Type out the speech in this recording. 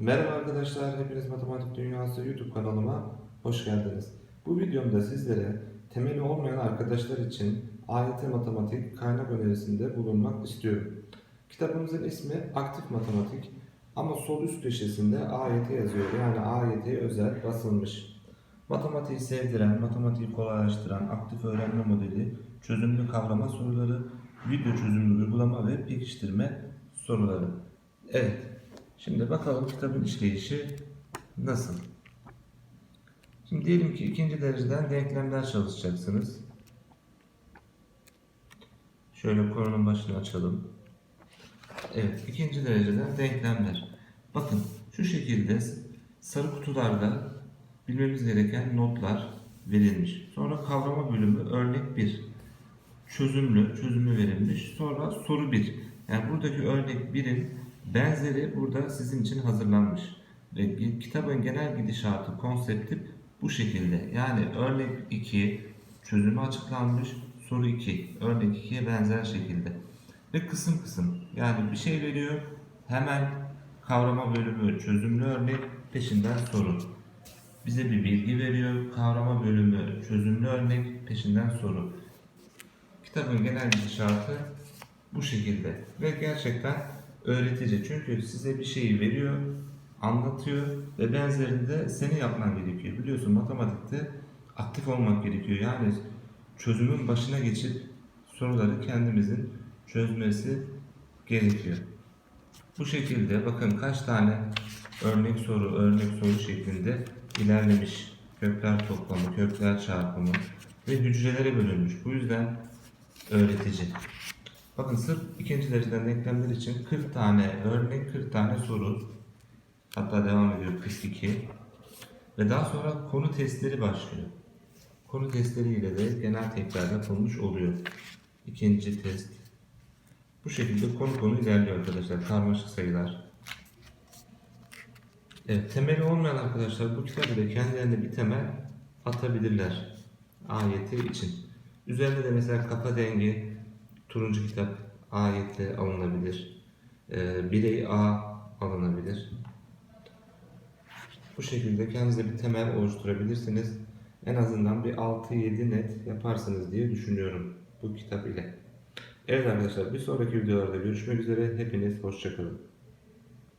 Merhaba arkadaşlar, hepiniz Matematik Dünyası YouTube kanalıma hoş geldiniz. Bu videomda sizlere temeli olmayan arkadaşlar için AYT Matematik kaynak önerisinde bulunmak istiyorum. Kitabımızın ismi Aktif Matematik ama sol üst köşesinde AYT yazıyor. Yani AYT'ye özel basılmış. Matematiği sevdiren, matematiği kolaylaştıran aktif öğrenme modeli, çözümlü kavrama soruları, video çözümlü uygulama ve pekiştirme soruları. Evet, Şimdi bakalım kitabın işleyişi nasıl? Şimdi diyelim ki ikinci dereceden denklemler çalışacaksınız. Şöyle konunun başını açalım. Evet, ikinci dereceden denklemler. Bakın şu şekilde sarı kutularda bilmemiz gereken notlar verilmiş. Sonra kavrama bölümü örnek 1. Çözümlü, çözümlü verilmiş. Sonra soru 1. Yani buradaki örnek 1'in Benzeri burada sizin için hazırlanmış. Ve kitabın genel gidişatı, konsepti bu şekilde. Yani örnek 2 çözümü açıklanmış, soru 2 örnek 2'ye benzer şekilde. Ve kısım kısım yani bir şey veriyor hemen kavrama bölümü çözümlü örnek peşinden soru. Bize bir bilgi veriyor kavrama bölümü çözümlü örnek peşinden soru. Kitabın genel gidişatı bu şekilde ve gerçekten öğretici. Çünkü size bir şeyi veriyor, anlatıyor ve benzerinde seni yapman gerekiyor. Biliyorsun matematikte aktif olmak gerekiyor. Yani çözümün başına geçip soruları kendimizin çözmesi gerekiyor. Bu şekilde bakın kaç tane örnek soru, örnek soru şeklinde ilerlemiş. Kökler toplamı, kökler çarpımı ve hücrelere bölünmüş. Bu yüzden öğretici. Bakın sırf ikinci dereceden denklemler için 40 tane örnek, 40 tane soru. Hatta devam ediyor 42. Ve daha sonra konu testleri başlıyor. Konu testleriyle de genel tekrar yapılmış oluyor. İkinci test. Bu şekilde konu konu ilerliyor arkadaşlar. Karmaşık sayılar. Evet, temeli olmayan arkadaşlar bu kitap ile kendilerine bir temel atabilirler. AYT için. Üzerinde de mesela kafa dengi, turuncu kitap ayetle alınabilir. E, birey A alınabilir. Bu şekilde kendinize bir temel oluşturabilirsiniz. En azından bir 6-7 net yaparsınız diye düşünüyorum bu kitap ile. Evet arkadaşlar bir sonraki videolarda görüşmek üzere. Hepiniz hoşçakalın.